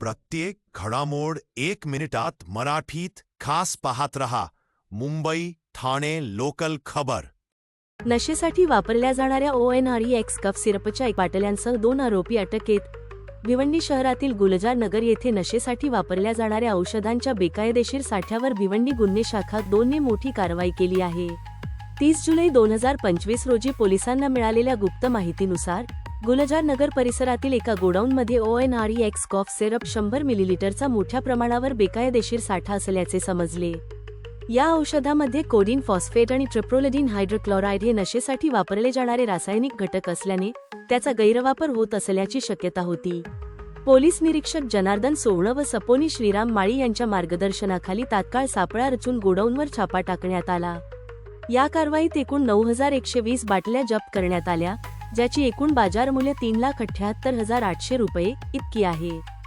प्रत्येक घडामोड एक मिनिटात मराठीत खास पाहत रहा. मुंबई ठाणे लोकल खबर. नशेसाठी वापरल्या जाणाऱ्या O N R E X cough सिरपच्या एक बाटल्यांसह दोन आरोपी अटकेत. भिवंडी शहरातील गुलजार नगर येथे नशेसाठी वापरल्या जाणाऱ्या औषधांच्या बेकायदेशीर साठ्यावर भिवंडी गुन्हे शाखा दोनने मोठी कारवाई केली आहे. तीस जुलै दोन हजार पंचवीस रोजी पोलिसांना मिळालेल्या गुप्त माहितीनुसार गुलजार नगर परिसरातील एका गोडाऊनमध्ये O N R X cough syrup शंभर मिलीलिटरचा मोठ्या प्रमाणावर बेकायदेशीर साठा असल्याचे समजले. या औषधामध्ये कोडिन फॉस्फेट आणि ट्रिप्रोलिडिन हायड्रोक्लोराईड हे नशेसाठी वापरले जाणारे रासायनिक घटक असल्याने त्याचा गैरवापर होत असल्याची शक्यता होती. पोलीस निरीक्षक जनार्दन सोवणं व सपोनी श्रीराम माळी यांच्या मार्गदर्शनाखाली तात्काळ सापळा रचून गोडाऊनवर छापा टाकण्यात आला. या कारवाईत एकूण नऊ हजार एकशे वीस बाटल्या जप्त करण्यात आल्या. ज्याची एकूण बाजार मूल्य तीन लाख अठ्ठ्याहत्तर हजार आठशे रुपये इतकी आहे.